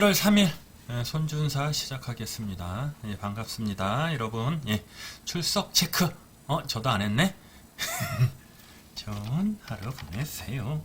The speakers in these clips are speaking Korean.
1월 3일 손준사 시작하겠습니다. 예, 반갑습니다. 여러분, 예, 출석 체크. 어, 저도 안 했네? 좋은 하루 보내세요.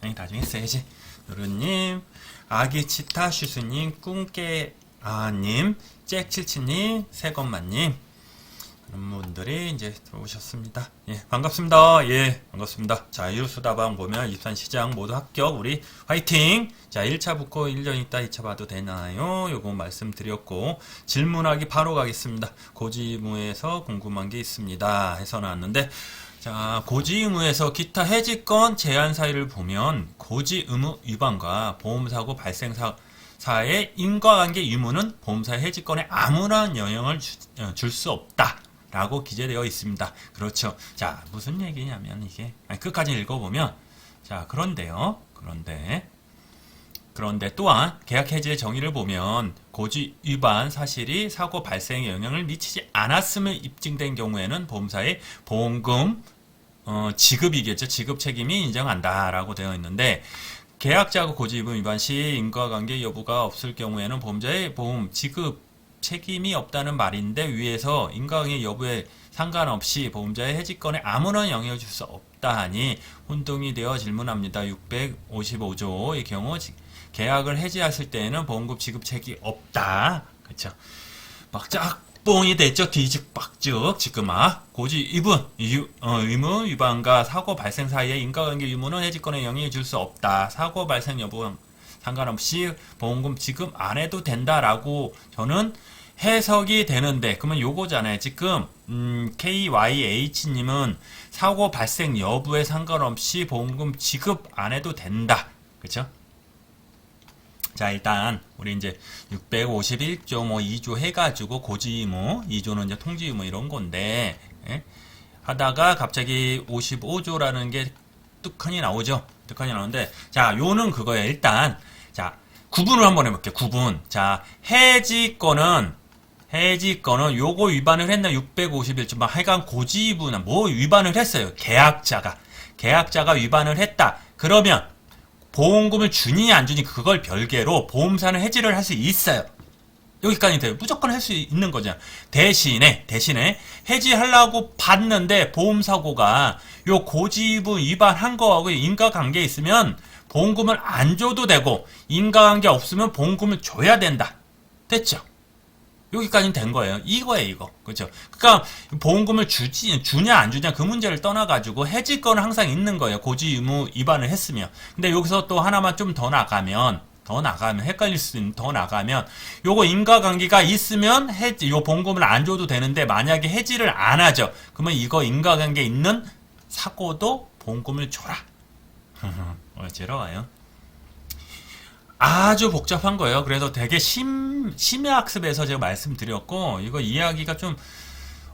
아니, 나중에 써야지. 노루님, 아기 치타 슈스님, 꿈깨아님, 잭칠치님, 새것만님, 그런 분들이 이제 들어오셨습니다. 예, 반갑습니다. 예, 반갑습니다. 자, 유수다방 보면 입산 시장 모두 합격. 우리 화이팅! 자, 1차 붙고 1년 있다 2차 봐도 되나요? 요거 말씀드렸고, 질문하기 바로 가겠습니다. 고지의무에서 궁금한 게 있습니다. 해서 나왔는데, 자, 고지 의무에서 기타 해지권 제한 사유를 보면, 고지 의무 위반과 보험사고 발생사 사의 인과관계 유무는 보험사 해지권에 아무런 영향을 어, 줄수 없다. 라고 기재되어 있습니다. 그렇죠. 자, 무슨 얘기냐면 이게 아니, 끝까지 읽어보면 자, 그런데요. 그런데 그런데 또한 계약 해지의 정의를 보면 고지 위반 사실이 사고 발생에 영향을 미치지 않았음을 입증된 경우에는 보험사의 보험금 어, 지급이겠죠. 지급 책임이 인정한다라고 되어 있는데 계약자가 고지 위반 시 인과관계 여부가 없을 경우에는 보험자의 보험 지급 책임이 없다는 말인데 위에서 인과관계 여부에 상관없이 보험자의 해지권에 아무런 영향을 줄 수 없다 하니 혼동이 되어 질문합니다. 655조의 경우 계약을 해지했을 때에는 보험금 지급 책임이 없다. 그렇죠? 막 짝뽕이 됐죠. 뒤집박즉 지금 아 고지 이분 유, 어, 의무 위반과 사고 발생 사이에 인과관계 유무는 해지권에 영향을 줄 수 없다. 사고 발생 여부 상관없이 보험금 지급 안 해도 된다라고 저는 해석이 되는데 그러면 요거잖아요. 지금 음, KYH님은 사고 발생 여부에 상관없이 보험금 지급 안 해도 된다. 그렇죠? 자 일단 우리 이제 651조 뭐 2조 해가지고 고지의무 2조는 이제 통지의무 이런 건데 예? 하다가 갑자기 55조라는 게 뚝하니 나오죠. 뚝하니 나오는데 자 요는 그거예요. 일단 자 구분을 한번 해볼게요. 구분. 자 해지권은 해지권은 요거 위반을 했나 651조 막 하여간 고지부나 뭐 위반을 했어요. 계약자가 계약자가 위반을 했다. 그러면 보험금을 주니 안 주니 그걸 별개로 보험사는 해지를 할 수 있어요. 여기까지 돼요. 무조건 할 수 있는 거죠. 대신에 대신에 해지하려고 봤는데 보험 사고가 요 고지부 위반한 거하고 인과관계 있으면 보험금을 안 줘도 되고 인과관계 없으면 보험금을 줘야 된다. 됐죠? 여기까지는 된 거예요. 이거예요, 이거. 그죠? 그러니까 보험금을 주지 주냐 안 주냐 그 문제를 떠나 가지고 해지권은 항상 있는 거예요. 고지 의무 위반을 했으면. 근데 여기서 또 하나만 좀 더 나가면 더 나가면 헷갈릴 수 있는 더 나가면 요거 인과관계가 있으면 해지 요 보험금을 안 줘도 되는데 만약에 해지를 안 하죠. 그러면 이거 인과관계 있는 사고도 보험금을 줘라. 어지러워요. 아주 복잡한 거예요. 그래서 되게 심, 심야학습에서 제가 말씀드렸고, 이거 이해하기가 좀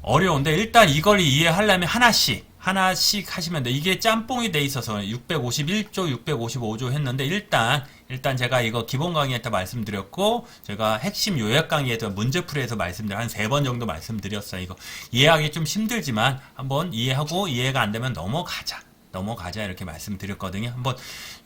어려운데, 일단 이걸 이해하려면 하나씩, 하나씩 하시면 돼. 이게 짬뽕이 돼 있어서 651조, 655조 했는데, 일단, 일단 제가 이거 기본 강의에 다 말씀드렸고, 제가 핵심 요약 강의에도 문제풀이에서 말씀드려, 한 세 번 정도 말씀드렸어요. 이거 이해하기 좀 힘들지만, 한번 이해하고 이해가 안 되면 넘어가자. 넘어가자 이렇게 말씀드렸거든요. 한번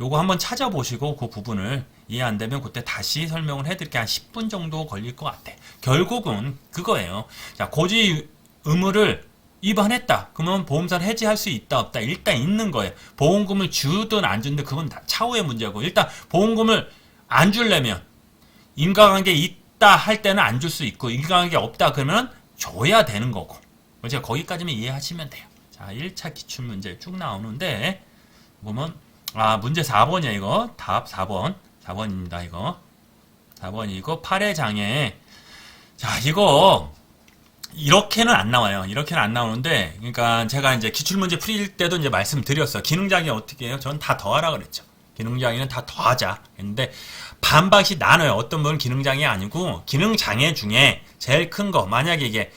요거 한번 찾아보시고 그 부분을 이해 안 되면 그때 다시 설명을 해드릴게 한 10분 정도 걸릴 것 같아. 결국은 그거예요. 자 고지 의무를 위반했다. 그러면 보험사를 해지할 수 있다 없다. 일단 있는 거예요. 보험금을 주든 안 주든 그건 다 차후의 문제고 일단 보험금을 안 주려면 인과관계 있다 할 때는 안 줄 수 있고 인과관계 없다 그러면 줘야 되는 거고. 제가 거기까지만 이해하시면 돼요. 자, 1차 기출 문제 쭉 나오는데, 보면, 아, 문제 4번이야, 이거. 답 4번. 4번입니다, 이거. 4번이고, 8회 장애. 자, 이거, 이렇게는 안 나와요. 이렇게는 안 나오는데, 그러니까 제가 이제 기출문제 풀일 때도 이제 말씀드렸어요. 기능장애 어떻게 해요? 저는 다 더하라 그랬죠. 기능장애는 다 더하자. 했는데, 반반씩 나눠요. 어떤 분은 기능장애 아니고, 기능장애 중에 제일 큰 거, 만약에 이게,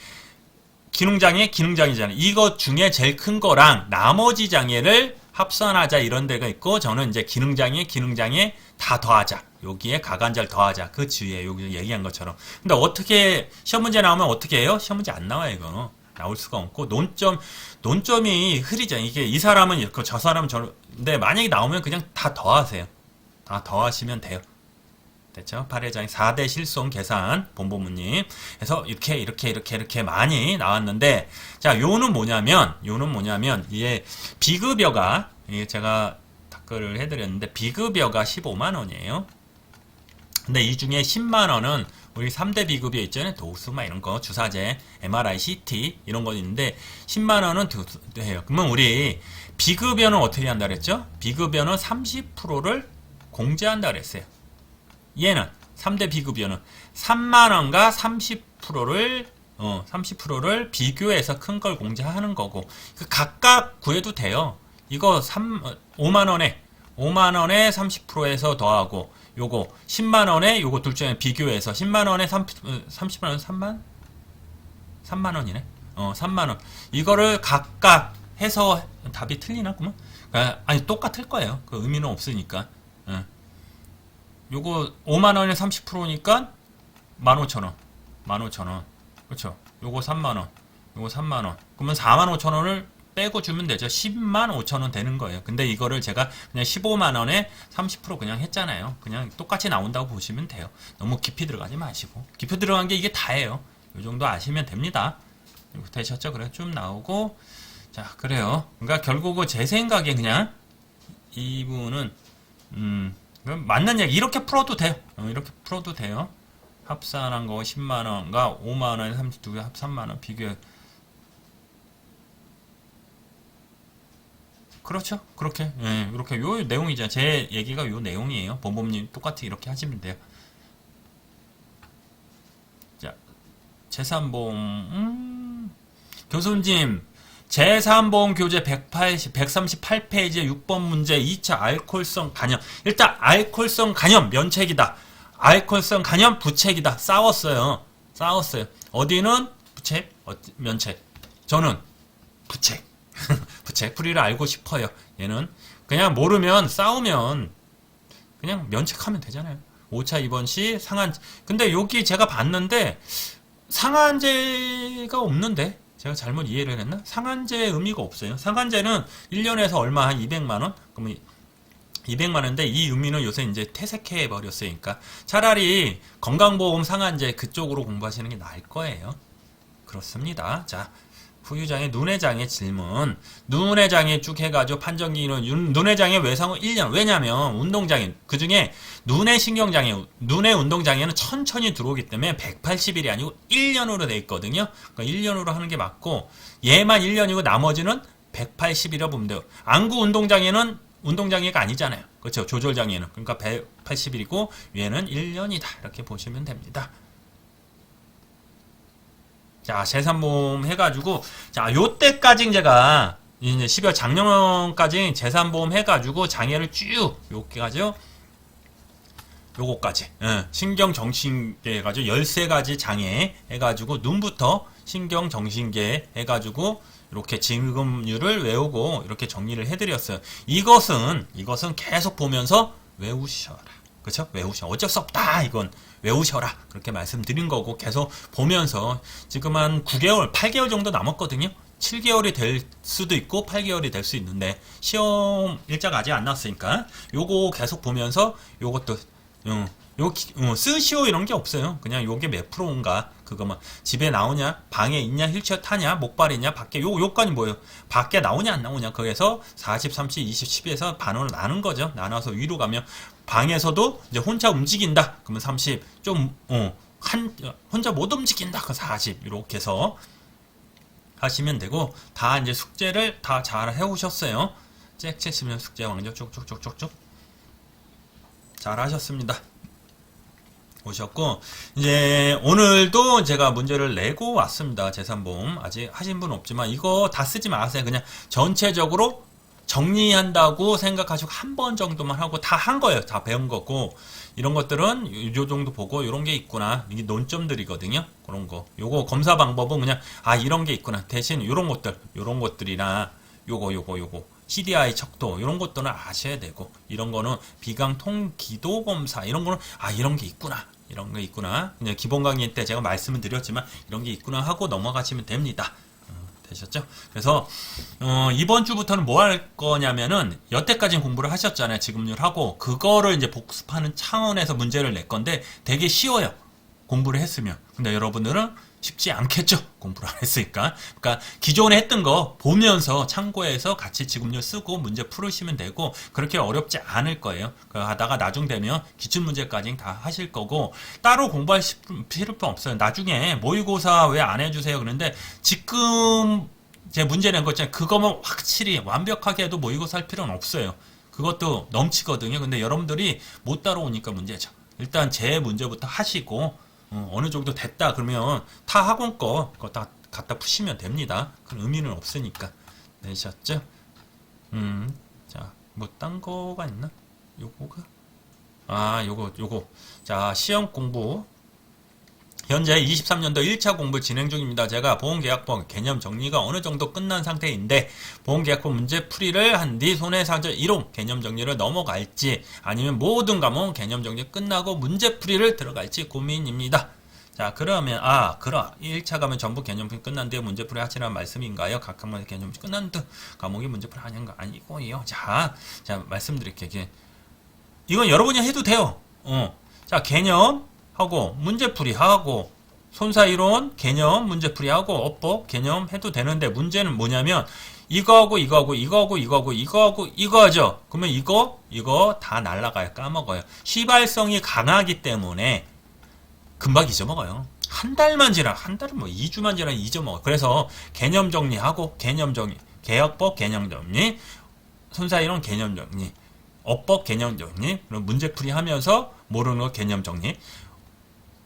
기능장애, 기능장애잖아요. 이것 중에 제일 큰 거랑 나머지 장애를 합산하자 이런 데가 있고 저는 이제 기능장애, 기능장애 다 더하자. 여기에 가관절 더하자. 그 주위에 여기 얘기한 것처럼. 근데 어떻게 시험 문제 나오면 어떻게 해요? 시험 문제 안 나와요, 이거. 나올 수가 없고 논점 논점이 흐리죠. 이게 이 사람은 이렇고 저 사람은 저 근데 만약에 나오면 그냥 다 더하세요. 다 더하시면 돼요. 됐죠? 8회장 4대 실손 계산 본보무님. 그래서 이렇게 이렇게 이렇게 이렇게 많이 나왔는데 자, 요는 뭐냐면 요는 뭐냐면 이게 비급여가 이게 제가 댓글을 해 드렸는데 비급여가 15만 원이에요. 근데 이 중에 10만 원은 우리 3대 비급여 있잖아요. 도수마 이런 거, 주사제, MRI, CT 이런 거 있는데 10만 원은 돼요. 그러면 우리 비급여는 어떻게 한다 그랬죠? 비급여는 30%를 공제한다 그랬어요. 얘는 3대 비급여는 3만 원과 30%를 어, 30%를 비교해서 큰 걸 공제하는 거고 그 각각 구해도 돼요. 이거 3 5만 원에 5만 원에 30%에서 더하고 요거 10만 원에 요거 둘 중에 비교해서 10만 원에 30, 30만 원 3만 3만 원이네. 어, 3만 원. 이거를 각각 해서 답이 틀리나 그러면? 아, 아니 똑같을 거예요. 그 의미는 없으니까. 예. 요거 5만 원에 30%니까 15,000원. 15,000원. 그렇죠? 요거 3만 원. 요거 3만 원. 그러면 4만 5천 원을 빼고 주면 되죠. 10만 5천 원 되는 거예요. 근데 이거를 제가 그냥 15만 원에 30% 그냥 했잖아요. 그냥 똑같이 나온다고 보시면 돼요. 너무 깊이 들어가지 마시고. 깊이 들어간 게 이게 다예요. 요 정도 아시면 됩니다. 되셨죠? 그래 좀 나오고 자 그래요. 그러니까 결국은 제 생각에 그냥 이분은 음 맞는 얘기 이렇게 풀어도 돼요. 어, 이렇게 풀어도 돼요. 합산한 거 10만 원과 5만 원에 32개 합 3만 원 비교 그렇죠. 그렇게 예, 이렇게 요 내용이죠. 제 얘기가 요 내용이에요. 범범님 똑같이 이렇게 하시면 돼요. 자, 재산보험 음, 교수님 재산보험 교재 180, 138페이지의 6번 문제 2차 알코올성 간염 일단 알코올성 간염 면책이다. 알코올성 간염 부책이다. 싸웠어요. 싸웠어요. 어디는 부책, 어, 면책. 저는 부책. 부책 풀이를 알고 싶어요. 얘는 그냥 모르면 싸우면 그냥 면책하면 되잖아요. 5차 2번 시 상한 근데 여기 제가 봤는데 상한제가 없는데 제가 잘못 이해를 했나? 상한제 의미가 없어요. 상한제는 1년에서 얼마 한 200만 원? 그러면 200만 원인데 이 의미는 요새 이제 퇴색해 버렸으니까 차라리 건강보험 상한제 그쪽으로 공부하시는 게 나을 거예요. 그렇습니다. 자, 후유장애 눈의 장애 질문. 눈의 장애 쭉 해가지고 판정기는 윤- 눈의 장애 외상후 1년. 왜냐면 운동장애 그 중에 눈의 신경장애, 눈의 운동장애는 천천히 들어오기 때문에 180일이 아니고 1년으로 돼 있거든요. 그러니까 1년으로 하는 게 맞고 얘만 1년이고 나머지는 180이라 보면 돼요. 안구 운동장애는 운동장애가 아니잖아요. 그렇죠. 조절장애는. 그러니까 180일이고 얘는 1년이다. 이렇게 보시면 됩니다. 자, 재산보험 해가지고, 자, 요때까지 제가, 이제 12월 작년까지 재산보험 해가지고 장애를 쭉, 요까지요. 요거까지. 예, 신경정신계 해가지고 13가지 장애 해가지고 눈부터 신경정신계 해가지고 이렇게 지급률을 외우고 이렇게 정리를 해드렸어요. 이것은, 이것은 계속 보면서 외우셔라. 그쵸? 외우셔. 어쩔 수 없다. 이건 외우셔라. 그렇게 말씀드린 거고 계속 보면서 지금 한 9개월, 8개월 정도 남았거든요. 7개월이 될 수도 있고 8개월이 될 수 있는데 시험 일자가 아직 안 났으니까 요거 계속 보면서 요것도 어, 요 기- 어, 쓰시오 이런 게 없어요. 그냥 요게 몇 프로인가 그거만 집에 나오냐 방에 있냐 휠체어 타냐 목발이냐 밖에 요 요건이 뭐예요? 밖에 나오냐 안 나오냐 거기서 40, 30, 20, 10에서 반으로 나눈 거죠. 나눠서 위로 가면 방에서도 이제 혼자 움직인다. 그러면 30, 좀, 어, 한, 혼자 못 움직인다. 그 40, 이렇게 해서 하시면 되고, 다 이제 숙제를 다 잘 해오셨어요. 짹짹 치면 숙제 왕조 쭉쭉쭉쭉쭉. 잘 하셨습니다. 오셨고, 이제 오늘도 제가 문제를 내고 왔습니다. 재산보험. 아직 하신 분 없지만, 이거 다 쓰지 마세요. 그냥 전체적으로 정리한다고 생각하시고 한 번 정도만 하고 다 한 거예요. 다 배운 거고 이런 것들은 요 정도 보고 이런 게 있구나. 이게 논점들이거든요. 그런 거. 요거 검사 방법은 그냥 아 이런 게 있구나. 대신 요런 것들, 요런 것들이나 요거 요거 요거 CDI 척도 이런 것들은 아셔야 되고 이런 거는 비강 통기도 검사 이런 거는 아 이런 게 있구나. 이런 게 있구나. 그냥 기본 강의 때 제가 말씀을 드렸지만 이런 게 있구나 하고 넘어가시면 됩니다. 어, 되셨죠? 그래서 어, 이번 주부터는 뭐 할 거냐면은 여태까지 공부를 하셨잖아요. 지급률 하고 그거를 이제 복습하는 차원에서 문제를 낼 건데 되게 쉬워요. 공부를 했으면. 근데 여러분들은 쉽지 않겠죠. 공부를 안 했으니까. 그러니까 기존에 했던 거 보면서 참고해서 같이 지급률 쓰고 문제 풀으시면 되고 그렇게 어렵지 않을 거예요. 그 하다가 나중 되면 기출 문제까지 다 하실 거고 따로 공부할 시- 필요가 없어요. 나중에 모의고사 왜 안 해주세요? 그런데 지금 제 문제 낸 거 있잖아요. 그거만 확실히 완벽하게 해도 모의고사 할 필요는 없어요. 그것도 넘치거든요. 근데 여러분들이 못 따라오니까 문제죠. 일단 제 문제부터 하시고 어, 느 정도 됐다 그러면 타 학원 거 그거 다 갖다 푸시면 됩니다. 그런 의미는 없으니까 되셨죠? 음, 자, 뭐 딴 거가 있나? 요거가 아, 요거 요거 자 시험 공부 현재 23년도 1차 공부 진행 중입니다. 제가 보험계약법 개념 정리가 어느 정도 끝난 상태인데 보험계약법 문제 풀이를 한 뒤 손해상절 1호 개념 정리를 넘어갈지 아니면 모든 과목 개념 정리 끝나고 문제 풀이를 들어갈지 고민입니다. 자 그러면 아 그럼 1차 가면 전부 개념 풀이 끝난 뒤에 문제 풀이 하시라는 말씀인가요? 각 과목의 개념 풀이 끝난 뒤 과목이 문제 풀이 하는 거 아니고요. 자, 자 말씀드릴게요. 이건 여러분이 해도 돼요. 어. 자, 개념 하고 문제풀이 하고 손사이론 개념 문제풀이 하고 업법 개념 해도 되는데 문제는 뭐냐면 이거하고 이거하고 이거하고 이거하고 이거하고 이거 하죠. 그러면 이거 이거 다 날라가요. 까먹어요. 시발성이 강하기 때문에 금방 잊어먹어요. 한 달만 지나 한 달은 뭐 2주만 지나 잊어먹어. 그래서 개념 정리하고 개념 정리 개혁법 개념 정리 손사이론 개념 정리 어법 개념 정리, 그리고 문제풀이 하면서 모르는 거 개념 정리,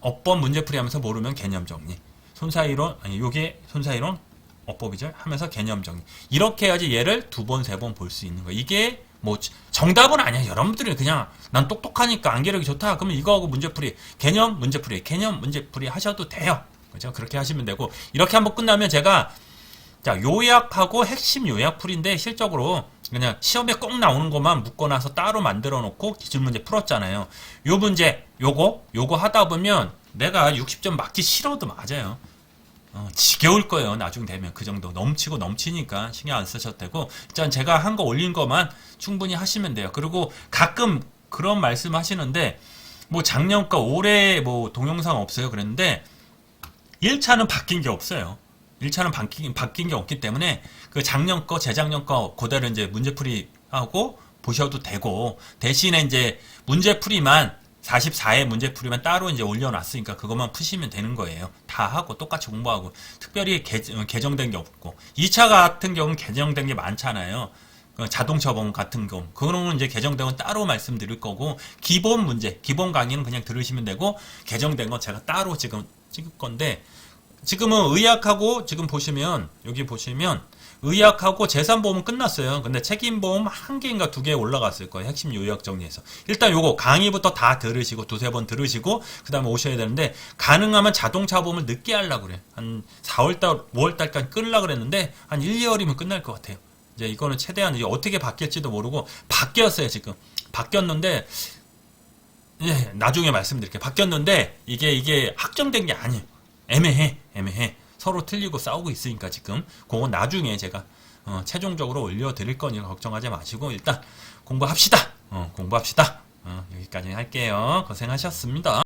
어법 문제풀이 하면서 모르면 개념 정리, 손사이론, 아니, 요게 손사이론 어법이죠. 하면서 개념 정리. 이렇게 해야지 얘를 두 번, 세 번 볼 수 있는 거예요. 이게 뭐 정답은 아니야. 여러분들이 그냥 난 똑똑하니까 암기력이 좋다. 그러면 이거하고 문제풀이, 개념 문제풀이, 개념 문제풀이 하셔도 돼요. 그죠? 그렇게 하시면 되고, 이렇게 한번 끝나면 제가 자, 요약하고 핵심 요약풀인데 실적으로 그냥 시험에 꼭 나오는 것만 묶어놔서 따로 만들어 놓고 기출 문제 풀었잖아요. 요 문제, 요거, 요거 하다 보면 내가 60점 맞기 싫어도 맞아요. 어, 지겨울 거예요. 나중 되면 그 정도 넘치고 넘치니까 신경 안 쓰셔도 되고 일단 제가 한 거 올린 것만 충분히 하시면 돼요. 그리고 가끔 그런 말씀 하시는데 뭐 작년 거 올해 뭐 동영상 없어요. 그랬는데 1차는 바뀐 게 없어요. 1차는 바뀐, 바뀐 게 없기 때문에 그 작년 거, 재작년 거 그대로 이제 문제풀이 하고 보셔도 되고 대신에 이제 문제풀이만 44회 문제풀이만 따로 이제 올려놨으니까 그것만 푸시면 되는 거예요. 다 하고 똑같이 공부하고 특별히 개, 개정된 게 없고 2차 같은 경우는 개정된 게 많잖아요. 그 자동차 보험 같은 경우 그거는 이제 개정된 건 따로 말씀드릴 거고 기본 문제 기본 강의는 그냥 들으시면 되고 개정된 건 제가 따로 지금 찍을 건데 지금은 의학하고 지금 보시면 여기 보시면 의학하고 재산보험은 끝났어요. 근데 책임보험 한 개인가 두 개 올라갔을 거예요. 핵심 요약 정리해서. 일단 요거 강의부터 다 들으시고 두세 번 들으시고 그다음에 오셔야 되는데 가능하면 자동차 보험을 늦게 하려고 그래. 한 4월 달 5월 달까지 끌려고 그랬는데 한 1, 2월이면 끝날 것 같아요. 이제 이거는 최대한 이제 어떻게 바뀔지도 모르고 바뀌었어요, 지금. 바뀌었는데 예, 나중에 말씀드릴게요. 바뀌었는데 이게 이게 확정된 게 아니에요. 애매해, 애매해. 서로 틀리고 싸우고 있으니까 지금 그건 나중에 제가 어, 최종적으로 올려드릴 거니까 걱정하지 마시고 일단 공부합시다. 어, 공부합시다. 어, 여기까지 할게요. 고생하셨습니다.